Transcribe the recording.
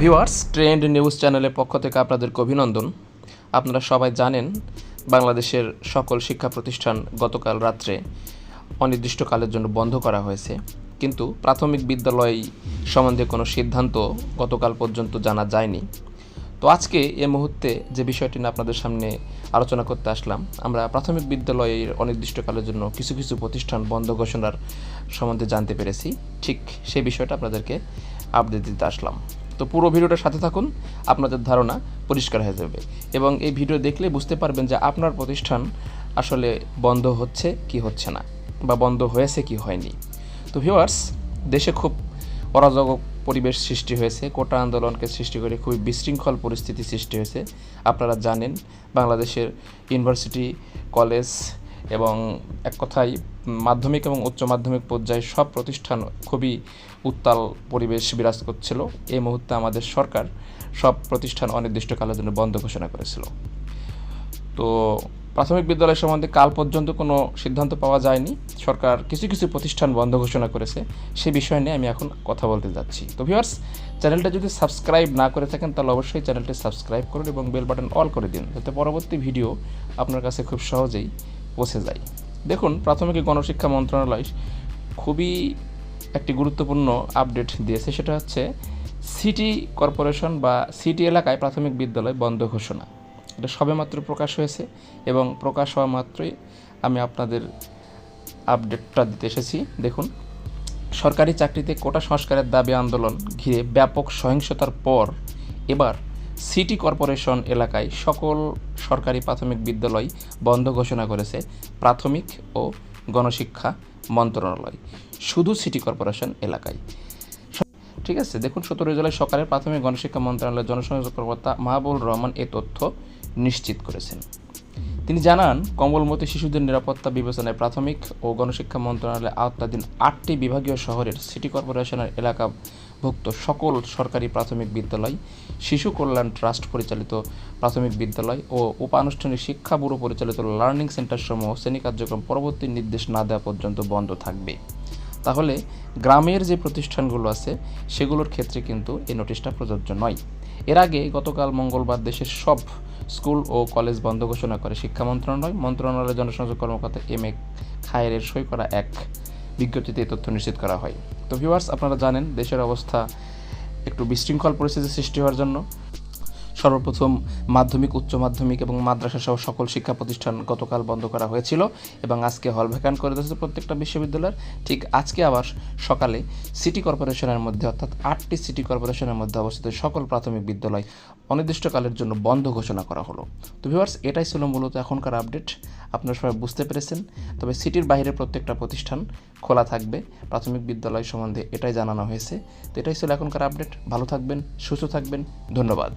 Viewers, trend news চ্যানেলের পক্ষ থেকে আপনাদেরকে অভিনন্দন। আপনারা সবাই জানেন, বাংলাদেশের সকল শিক্ষা প্রতিষ্ঠান গতকাল রাত্রে অনির্দিষ্টকালের জন্য বন্ধ করা হয়েছে। কিন্তু প্রাথমিক বিদ্যালয় সম্বন্ধে কোনো সিদ্ধান্ত গতকাল পর্যন্ত জানা যায়নি। তো আজকে এ মুহূর্তে যে বিষয়টি নিয়ে আপনাদের সামনে আলোচনা করতে আসলাম, আমরা প্রাথমিক বিদ্যালয়ের অনির্দিষ্টকালের জন্য কিছু কিছু প্রতিষ্ঠান বন্ধ ঘোষণার সম্বন্ধে জানতে পেরেছি। ঠিক সেই বিষয়টা আপনাদেরকে আপডেট দিতে আসলাম। তো পুরো ভিডিওটার সাথে থাকুন, আপনাদের ধারণা পরিষ্কার হয়ে যাবে। এবং এই ভিডিও দেখলে বুঝতে পারবেন যে আপনার প্রতিষ্ঠান আসলে বন্ধ হচ্ছে কি হচ্ছে না, বা বন্ধ হয়েছে কি হয়নি। তো ভিউয়ার্স দেশে খুব অরাজক পরিবেশ সৃষ্টি হয়েছে, কোটা আন্দোলনকে সৃষ্টি করে খুবই বিশৃঙ্খল পরিস্থিতি সৃষ্টি হয়েছে। আপনারা জানেন, বাংলাদেশের ইউনিভার্সিটি, কলেজ এবং এক কথায় মাধ্যমিক এবং উচ্চ মাধ্যমিক পর্যায়ে সব প্রতিষ্ঠান খুবই উত্তাল পরিবেশ বিরাজ করছিল। এই মুহূর্তে আমাদের সরকার সব প্রতিষ্ঠান অনির্দিষ্টকালের জন্য বন্ধ ঘোষণা করেছিল। তো প্রাথমিক বিদ্যালয় সম্বন্ধে কাল পর্যন্ত কোনো সিদ্ধান্ত পাওয়া যায়নি। সরকার কিছু কিছু প্রতিষ্ঠান বন্ধ ঘোষণা করেছে। সে বিষয় নিয়ে আমি এখন কথা বলতে যাচ্ছি। তো ভিউয়ার্স চ্যানেলটা যদি সাবস্ক্রাইব না করে থাকেন, তাহলে অবশ্যই চ্যানেলটি সাবস্ক্রাইব করুন এবং বেল বাটন অল করে দিন। যাতে পরবর্তী ভিডিও আপনার কাছে খুব সহজেই পৌঁছে যায়। দেখুন, প্রাথমিক গণশিক্ষা মন্ত্রণালয় খুবই একটি গুরুত্বপূর্ণ আপডেট দিয়েছে, সেটা হচ্ছে সিটি কর্পোরেশন বা সিটি এলাকায় প্রাথমিক বিদ্যালয় বন্ধ ঘোষণা। এটা সবেমাত্র প্রকাশ হয়েছে এবং প্রকাশ হওয়া মাত্রই আমি আপনাদের আপডেটটা দিতে এসেছি। দেখুন, সরকারি চাকরিতে কোটা সংস্কারের দাবি আন্দোলন ঘিরে ব্যাপক সহিংসতার পর এবার সিটি কর্পোরেশন এলাকায় সকল সরকারি প্রাথমিক বিদ্যালয় বন্ধ ঘোষণা করেছে প্রাথমিক ও গণশিক্ষা মন্ত্রণালয়, শুধু সিটি কর্পোরেশন এলাকায়। ঠিক আছে, দেখুন সতেরো জুলাই সকালে প্রাথমিক গণশিক্ষা মন্ত্রণালয়ের জনসংযোগ কর্মকর্তা মাহবুল রহমান এ তথ্য নিশ্চিত করেছেন। তিনি জানান, কমলমতি শিশুদের নিরাপত্তা বিবেচনায় প্রাথমিক ও গণশিক্ষা মন্ত্রণালয়ের আওতাধীন আটটি বিভাগীয় শহরের সিটি কর্পোরেশনের এলাকাভুক্ত সকল সরকারি প্রাথমিক বিদ্যালয়, শিশু কল্যাণ ট্রাস্ট পরিচালিত প্রাথমিক বিদ্যালয় ও উপানুষ্ঠানিক শিক্ষা ব্যুরো পরিচালিত লার্নিং সেন্টার সমূহ শ্রেণি কার্যক্রম পরবর্তী নির্দেশ না দেওয়া পর্যন্ত বন্ধ থাকবে। তাহলে গ্রামের যে প্রতিষ্ঠানগুলো আছে, সেগুলোর ক্ষেত্রে কিন্তু এই নোটিশটা প্রযোজ্য নয়। এর আগে গতকাল মঙ্গলবার দেশের সব স্কুল ও কলেজ বন্ধ ঘোষণা করে শিক্ষা মন্ত্রণালয়। মন্ত্রণালয়ের জনসংযোগ কর্মকর্তা এম এ খায়ের সই করা এক বিজ্ঞপ্তিতে এই তথ্য নিশ্চিত করা হয়। তো ভিউয়ার্স আপনারা জানেন, দেশের অবস্থা একটু বিশৃঙ্খল পরিস্থিতি সৃষ্টি হওয়ার জন্য। সর্বপ্রথম মাধ্যমিক, উচ্চ মাধ্যমিক এবং মাদ্রাসা সহ সকল শিক্ষা প্রতিষ্ঠান গতকাল বন্ধ করা হয়েছিল এবং আজকে হল ভ্যাকান্ট করে দিয়েছে প্রত্যেকটা বিশ্ববিদ্যালয়ের। ঠিক আজকে আবার সকালে সিটি কর্পোরেশনের মধ্যে, অর্থাৎ আটটি সিটি কর্পোরেশনের মধ্যে অবস্থিত সকল প্রাথমিক বিদ্যালয় অনির্দিষ্টকালের জন্য বন্ধ ঘোষণা করা হলো। তো ভিউয়ার্স এটাই ছিল মূলত এখনকার আপডেট আপনারা সবাই বুঝতে পেরেছেন। তবে সিটির বাইরে প্রত্যেকটা প্রতিষ্ঠান খোলা থাকবে, প্রাথমিক বিদ্যালয় সম্বন্ধে এটাই জানানো হয়েছে। তো এটাই ছিল এখনকার আপডেট ভালো থাকবেন, সুস্থ থাকবেন। ধন্যবাদ।